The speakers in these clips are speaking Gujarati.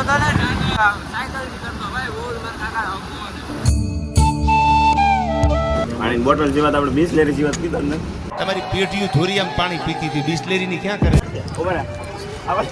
હતો ને સાયકલ કરતો ભાઈ બોલ મારા કાકા પાણી બોટલ જેવા તો આપણે બિસ્લેરી જેવા પીધો ને. તમારી પેટીયું ધોરી આમ પાણી પીતી હતી. બિસ્લેરીની ક્યાં કરે? આવે?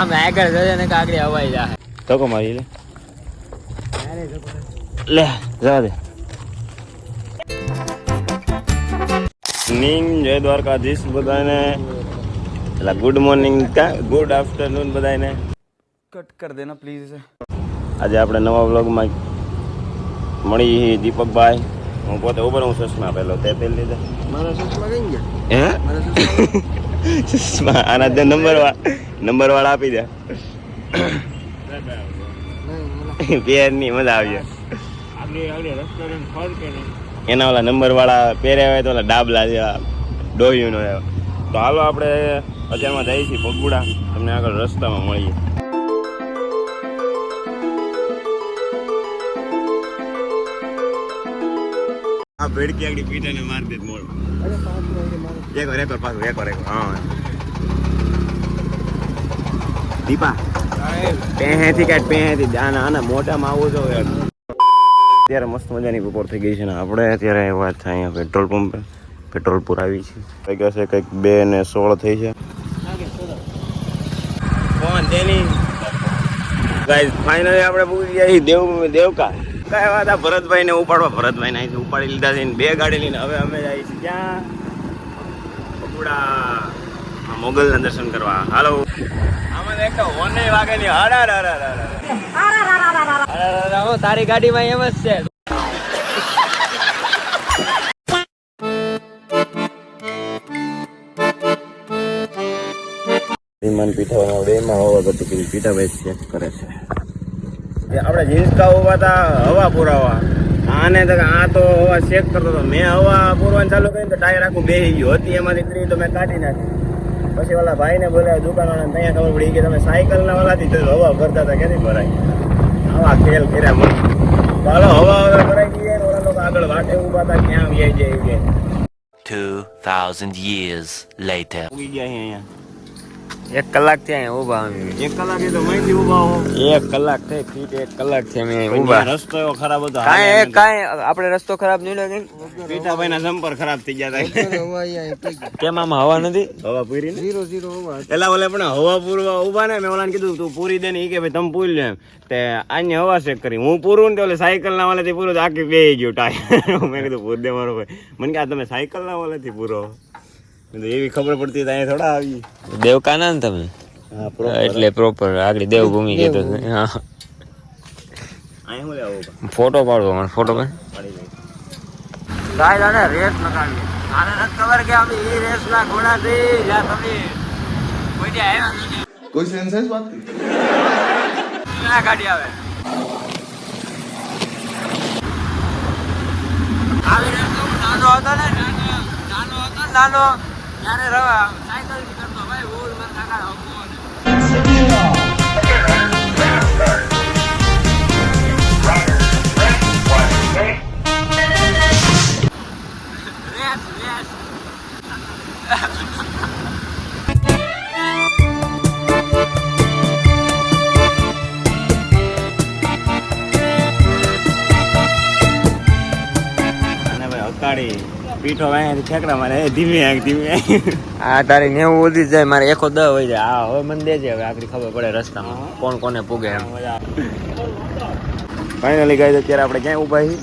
આમ આગળ જશે ને કાકડી અવાય જાય ધક્કો મારી લે. લે જવા દે. નિંગ જય દ્વારકાધીશ બધાને. એટલે ગુડ મોર્નિંગ ગુડ આફ્ટરનૂન બધાને કટ કરી દેના પ્લીઝ આજે આપણે નવા વ્લોગમાં મળી દીપકભાઈ. હું પોતે ઉભર હું ચશ્મા પહેલો તે પહેરી લીધા. મારા ચશ્મા કઈ ગયા? હે? ચશ્મા આના જે નંબર નંબર વાળા આપી દે. પેરની મજા આવી એના ઓલા નંબર વાળા પહેર્યા હોય તો ઓલા ડાબલા જેવા ડોહ્યું એવા. તો હાલો આપણે અત્યારમાં જઈએ છીએ ભગુડા તમને આગળ રસ્તામાં મળીએ. આ ભેડકી આગળ પીટાને મારી દે મોડ એક પાછું હા. દીપા. પહેથી કાઢ પેહેથી આના આના મોટામાં આવું જો અત્યારે મસ્ત મજાની બપોર થઈ ગઈ છે ને આપણે અત્યારે વાત થાય અહીંયા પેટ્રોલ પંપે પેટ્રોલ પુરાવી છે. થઈ ગયા છે કંઈક બે ને સોળ થઈ છે. કોણ તેની ગાઈસ ફાઇનલી આપણે પૂરી ગયા દેવ દેવકા કઈ વાત આ ભરતભાઈ ને ઉપાડવા? ભરતભાઈ ને અહીંથી ઉપાડી લીધા છે બે ગાડી લઈને. હવે અમે જઈએ છીએ બગુડા આ મોગલના દર્શન કરવા. હાલો આમાં દેખો ઓને વાગે ની હાડા રા રા રા તારી ગાડીમાં એમ જ છે. વિમાન પીઠામાં બેમાં હવા ગતિ કરી પીઠાભાઈ ચેક કરે છે. આપણે જીન્સકા ઊભા હતા હવા પુરાવા. આને તો આ તો હવા ચેક કરતો હતો. મેં હવા પુરવાનું ચાલુ કરી તો ટાયર આખું બેસી ગયું. હતી એમાંથી ત્રી તો મેં કાઢી નાખી પછી ઓલા ભાઈને બોલાવ્યા દુકાનવાળાને ત્યાં ખબર પડી કે તમે સાયકલના વાળાથી તો હવા ભરતા હતા ક્યાંથી ભરાય? આવા ખેલ કર્યા મને. ચાલો હવા હવે ભરાઈ ગઈ ઓલા લોકો આગળ વાટે ઊભા હતા ક્યાં વ્યાઈ જાય એવી કે 2,000 years later. એક કલાકથી ઊભા એક કલાક તો મહિતી ઊભા હો. એક કલાક થઈ ફીટ એક કલાકથી અમે ઊભા રસ્તો એવો ખરાબ હતો કાંઈ કાંઈ આપણે રસ્તો ખરાબ નહીં લાગે પીટાભાઈ ના જમ્પર ખરાબ થઈ ગયા હતા કેમ આમ હવા નથી? હવા પૂરી ઝીરો ઝીરો હવા એલા ઓલે પણ હવા પૂરવા ઊભા ને મેં ઓલાને કીધું તું પૂરી દે ને. એ કે ભાઈ તમે પૂરી લે એમ. તે આની હવા ચેક કરી. હું પૂરું ને ઓલે સાયકલ ના વાલે થી પૂરું આખી બે ગયું ટાયર. મેં કીધું પૂર દે મારો ભાઈ. મને કે આ તમે સાયકલ ના વાલે થી પૂરો એવી ખબર પડતી અહીંયા થોડા આવી. દેવકાના ને તમે એટલે પ્રોપર આગળ દેવભૂમિ કીધો હા. ફોટો પાડવો મને ફોટો પાડી. નાનો. ત્યારે રવા સાયકલ કરતો ભાઈ બોલ મારા કાકા પીઠો અહીંયાથી ઠેકડા મારે. ધીમે આંખ ધીમે. આ તારે નેવું વધી જાય મારે એકો દ હોય જાય. હા હવે મને દેજે હવે આખરી ખબર પડે રસ્તામાં કોણ કોને પૂગે એમ. ફાઇનલી ગઈ અત્યારે આપણે ક્યાં ઊભા છીએ?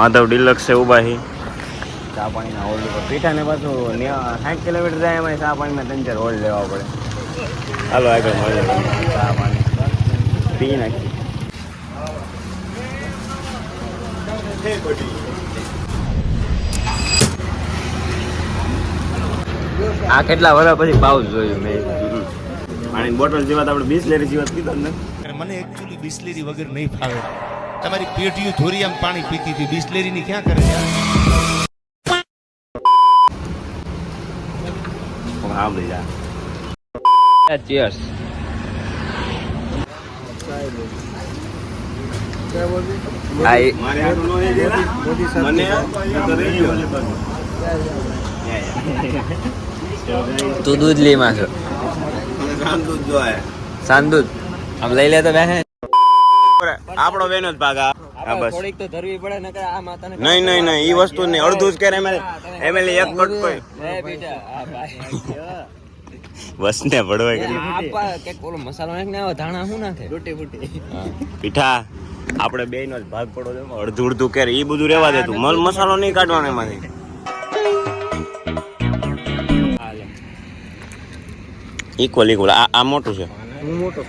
માધવ ડિલક્સ છે ઊભા છીએ. ચા પાણીના હોલ્ડ ઉપર પીઠા ને પાછું સાઠ કિલોમીટર જાય એમાં ચા પાણીના ત્રણ ચાર હોલ્ડ લેવા પડે. હાલો આગળ મળે ચા પાણી. પી નાખી આ કેટલા વર્ષ પછી પાવ જોયું મેં. પાણી બોટલ જેવા આપણે બિસ્લેરી જેવા પીધો ને. મને એકચ્યુઅલી બિસ્લેરી વગર નહીં ફાવે. તમારી પેટીયું ધોરી આમ પાણી પીતી હતી. બિસ્લેરીની ક્યાં કરે છે? મને તો દૂધ લીમાં છો? રામદૂત દૂધ સાંદૂધ આમ લઈ લે તો બે આપણો બેનો જ ભાગ આ. બસ. થોડીક તો ધરવી પડે નકર આ માતાને નહીં નહીં નહીં ઈ વસ્તુ નહીં. અડધું જ કરે એમ. એમએલ એક એ બેટા આ ભાઈ. બસ ને ભડવાય કરી આપા કે ઓલો મસાલો નાખ ને આવા ધાણા શું નાખે? રોટી ફૂટી પીઠા આપણે બે નો જ ભાગ પડો છે અડધું અડધું કેર ઈ બધું રેવા દે તું. મલ મસાલો નહીં કાઢવાનો એમાંથી. ઇક્વલ ઇક્વલ આ આ મોટું છે. હું મોટો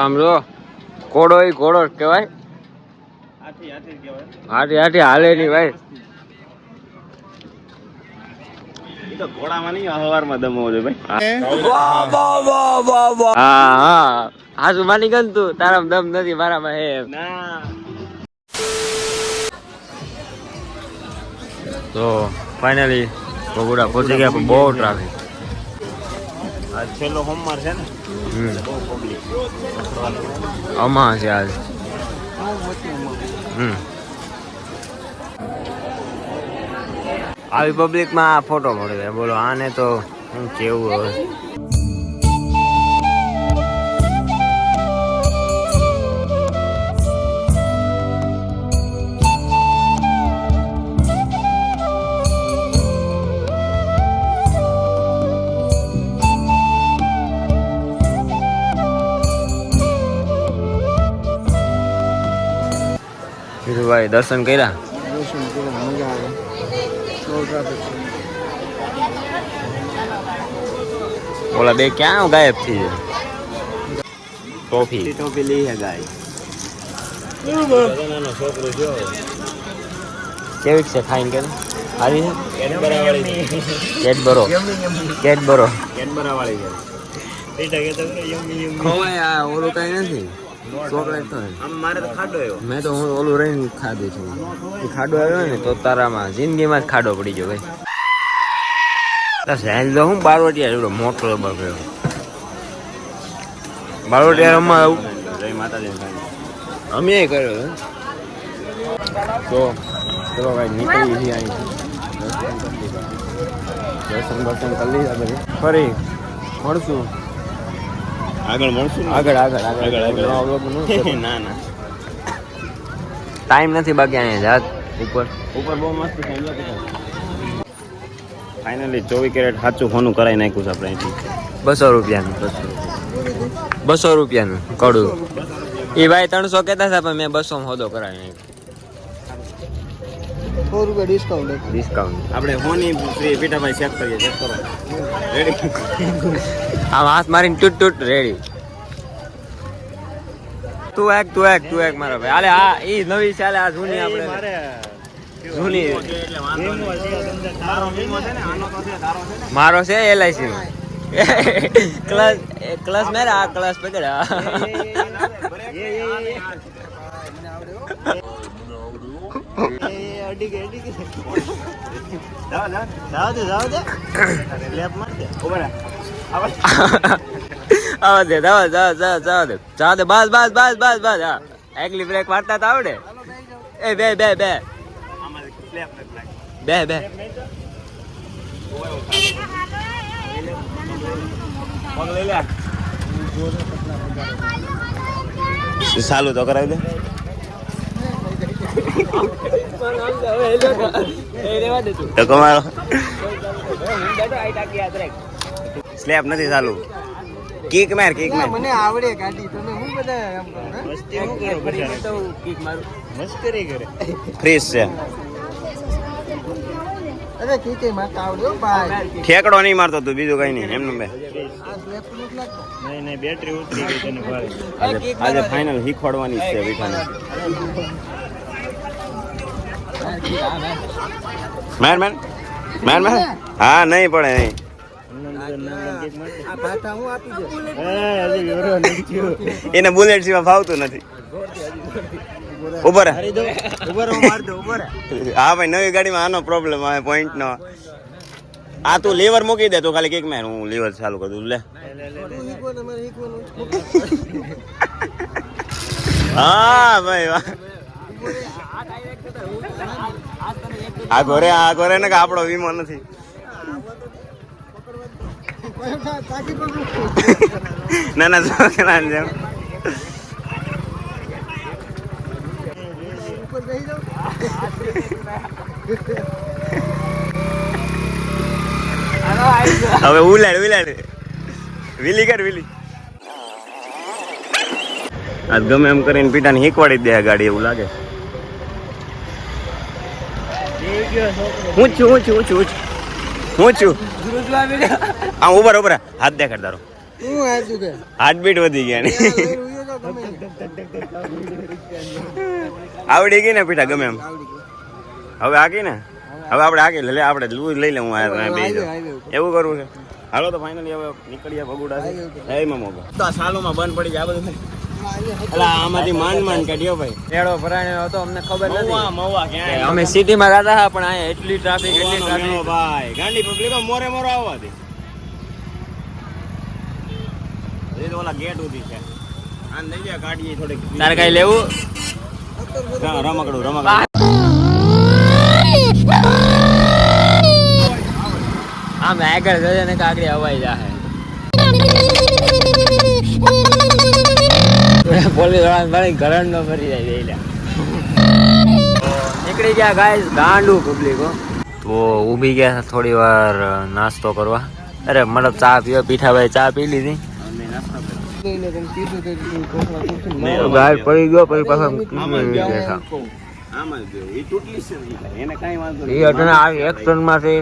આમ જો ઘોડો એ ઘોડો જ કહેવાય. હાથી હાથી હાલે નહીં ભાઈ. ઘોડામાં નહીં હવારમાં દમવો છે ભાઈ. હા હા. હાસુ માની ગયું તું. તારામાં દમ નથી મારામાં હે. ના. તો ફાઇનલી બગુડા પહોંચી ગયા પણ બહુ ટ્રાફિક આજ છેલ્લો સોમવાર છે ને? બહુ પબ્લિક અમા છે આજ. હમ. આવી પબ્લિકમાં ફોટો પડે બોલો આને તો કેવું હવે ભાઈ દર્શન કર્યા? ઓલા બે ક્યાં ગાયબ થઈ ગયા? ટોફી ટોફી લઈ ગાય. નાનો કેવી છે ખાઈને કે આવી છે? કેડબરા. વાળી કેડબરો. કેડબરો કેડબરા વાળી છે. ખવાય આ ઓલું કઈ નથી. ચોકલેટ તો મેં તો હું ઓલું રહીને ખાધું છું. એ ખાડો આવ્યો ને તો તારામાં જિંદગીમાં જ ખાડો પડી ગયો ભાઈ. સહેલ તો હું બારવટિયા એવડો મોટો બગડ્યો બારવટિયા રમવા આવું. માતાજી અમે કર્યો તો ચલો ભાઈ નીકળી છીએ દર્શન બર્શન કરી લીધા ફરી મળશું. આગળ મળશું આગળ આગળ આગળ. આગળ. ના ના ટાઈમ નથી બાકી અહીંયા જાત. ઉપર. ઉપર બહુ મસ્ત ફાઇનલી ચોવીસ કેરેટ સાચું હોનું કરાવી નાખ્યું છે આપણે અહીંથી. બસો રૂપિયાનું બસો રૂપિયાનું. કડું. એ ભાઈ ત્રણસો કહેતા હતા પણ મેં બસો હોદો કરાવી સો રૂપિયા ડિસ્કાઉન્ટ ડિસ્કાઉન્ટ આપણે હોની પીઠાભાઈ ચેક કરીએ ચેક કરો. રેડી આમ હાથ મારીને તૂટ ટૂટ રેડી તું એક તું એક તું એક મારા ભાઈ આલે આ ઈ નવી ચાલે આ જૂની આપણે જૂની મારો છે એલઆઈસી ક્લસ ક્લચ મેરે આ ક્લચ પકડ્યા આવા દે જાવા જાવા જાવા જાવા દે જાવા દે બસ બસ બસ બસ બસ હા એકલી બ્રેક મારતા તો આવડે એ બે બે બે બે બે સાલું તો કરાવી દે તો કમારો સ્લેપ નથી ચાલુ. કિક માર કિક માર. મને આવડે ગાડી. તમે હું બધા એમ કરો હે? ફ્રીજ છે. અરે કી કઈ મારતા આવડ્યો ભાઈ. ઠેકડો નહીં મારતો તું બીજું કઈ નહીં એમનું બે. આ સ્લેપ નથી લાગતો આજે આજે ફાઇનલ શીખવાડવાની જ છે હા નહીં પડે નહીં. એને બુલેટ સિવાય ફાવતું નથી. ઊભો હા, ભાઈ, નવી ગાડીમાં આનો પ્રોબ્લેમ આવે પોઈન્ટ નો. આ તું લેવર મૂકી દે, તો ખાલી કેક મેં હું લેવર ચાલુ કરું, લે. હા, ભાઈ, વાહ. આ ઘોરે આ ઘોરે ને આપણો વીમો નથી. ના ના છોકરા જેમ હવે ઉલાડ ઉલાડ. વિલી કર, વિલી. આજ ગમે એમ કરીને પીટાને હીકવાડી દે ગાડી એવું લાગે. હું છું હું છું, હું હું છું આ ઊભા ઉભર હાથ દેખાડ તારો. હું હાર્ટ બીટ વધી ગયા ને. આવડી ગઈ ને પીઠા ગમે એમ? હવે આગી ને? હવે આપણે આગી લે આપણે લૂ લઈ લે હું આ બે એવું કરવું છે? હાલો તો ફાઇનલી હવે નીકળીએ ભગુડા હે મોગો તો આ સાલોમાં બંધ પડી જાય આ બધું એટલે આમાંથી માંડ માંડ કાઢ્યો ભાઈ. મેળો ભરાયો હતો અમને ખબર નથી. ક્યાં? અમે સિટીમાં ગાતા હતા પણ અહીંયા એટલી ટ્રાફિક એટલી ટ્રાફિક ભાઈ. ગાંડી પબ્લિકો મોરે મોરો આવવા દે એ તો ઓલા ગેટ ઉધી છે. આન લઈ જાય ગાડી થોડીક. તારે કઈ લેવું? રમકડું રમકડું. આમ આગળ જજે ને કે આગળ અવાઈ જાહે. પોલીસવાળા મારી ઘરણ નો ફરી જાય નીકળી ગયા ગાઈસ ગાંડું પબ્લિકો તો ઊભી ગયા થોડી વાર નાસ્તો કરવા. અરે મતલબ ચા પીવા પીઠાભાઈ ચા પી લીધી. ગાય પડી ગયો પછી પાછા આમાં જ બેઠા આમાં જ દેવું. ઈ તૂટલી છે ને ઈ કાંઈ. એને કાંઈ વાંધો એ અટને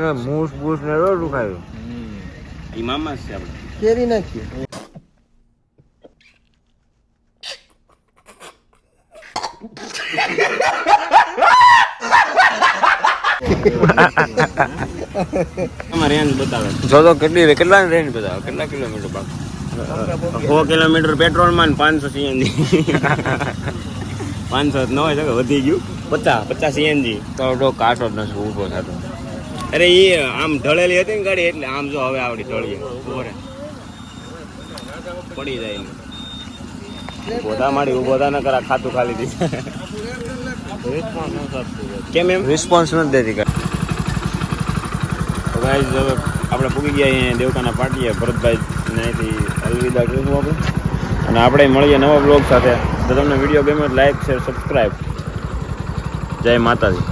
આ મૂસ બૂસ ને રોજ દુખાયું મામા છે આપણે. કેરી નાખીએ આમાં બતાવે જો તો કેટલી કેટલા રેન્જ બતાવે? કેટલા કિલોમીટર બાકી? સો કિલોમીટર પેટ્રોલમાં પાંચસો સીએનજી. પાંચસો ન હોય શકે વધી ગયું. પચાસ પચાસ સીએનજી. તો તો કાંટો જ નથી ઊભો થતો. અરે એ આમ ઢળેલી હતી ને ગાડી એટલે આમ જો હવે આવડી ઢળીએ. બોરે પડી જાય થા માડી ઊભો ન કરા ખાતું ખાલી દીધું કેમ એમ? રિસ્પોન્સ નથી દેતી કાંઈ. તો હવે આપણે પૂગી ગયા અહીંયા દેવકાના પાટીએ ભરતભાઈ અહીંયાથી અલવિદા કહીશું આપણે અને આપણે મળીએ નવા બ્લોગ સાથે. તો તમને વીડિયો ગમ્યો લાઈક શેર સબસ્ક્રાઈબ જય માતાજી.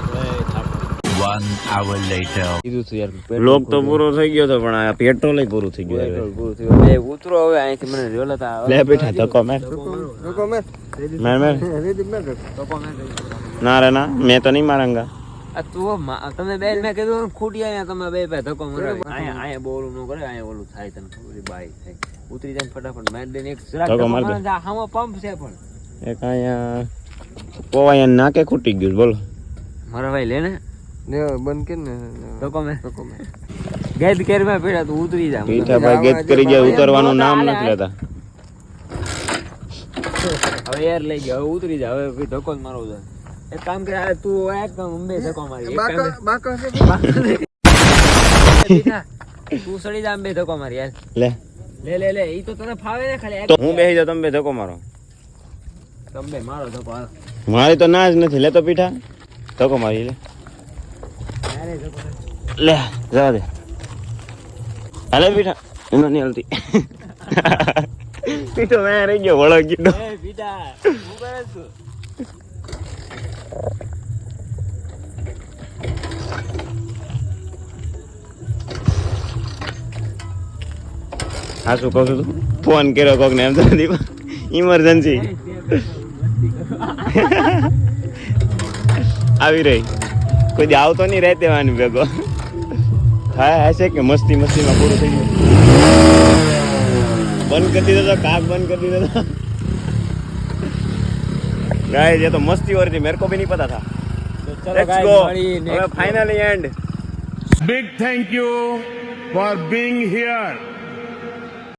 One hour later. કીધું તું યાર બ્લોગ તો પૂરો. થઈ ગયો તો પણ આ પેટ્રોલ પૂરું થઈ ગયું પેટ્રોલ પૂરું થયું બે ઉતરો હવે અહીંથી મને જોલા હતા લે બેઠા ધક્કો મેર. ધક્કો મેં મેર. મેર ધક્કો મેં ના રે ના. મેં તો નહીં મારંગા. તું તમે બે મેં કીધું ને ખૂટી અહીંયા તમે બે ભાઈ ધક્કો અહીંયા અહીંયા બોલું ન કરે અહીંયા ઓલું થાય તને ખબર બાઈ થાય. ઉતરી જાય ફટાફટ મારી દે એક જરાક ધક્કો ધક્કો દે. મારે ને આ હામો પંપ છે પણ. એક અહીંયા પોવાય નાકે ખૂટી ગયું બોલો. મારા ભાઈ લે ને. ને બંધ કે ને? ધક્કો મેં લોકો મેં ગેદ કેરમાં પેડા તું ઉતરી જા. પીઠા ભાઈ કરી ઉતરવાનું નામ નથી લેતા. હવે યાર લઈ ગયા હવે ઉતરી જા હવે ધક્કો જ મારો છે. એક કામ કરે તું એક કામ બે ધક્કો મારી બાકા. બાકા. તું સડી જા આમ ધક્કો મારી યાર. લે. લે લે લે ઈ તો તને ફાવે ને ખાલી. તો હું જાઉં તમે ધક્કો મારો. તમે મારો ધક્કો મારી તો ના જ નથી. લેતો પીઠા. ધક્કો મારી લે. લે જવા દે. હાલે પીઠા. એનો નહીં હલતી. પીઠો મેં રહી ગયો ગયો. એ હું કરે છું? હા શું કહું છું તું ફોન કર્યો કોક ને એમ તો ઇમરજન્સી આવી રહી કોઈ દી આવતો નહીં રહેતે વાની ભેગો હા હશે કે મસ્તી મસ્તીમાં પૂરું થઈ ગયું બંધ કરી દીધો તો કાક બંધ કરી દીધો તો ગાય ये तो मस्ती हो रही थी मेरे को भी नहीं पता था તો ચલો लेट्स guys, गो મળીએ હવે next finally and Big thank you for being here.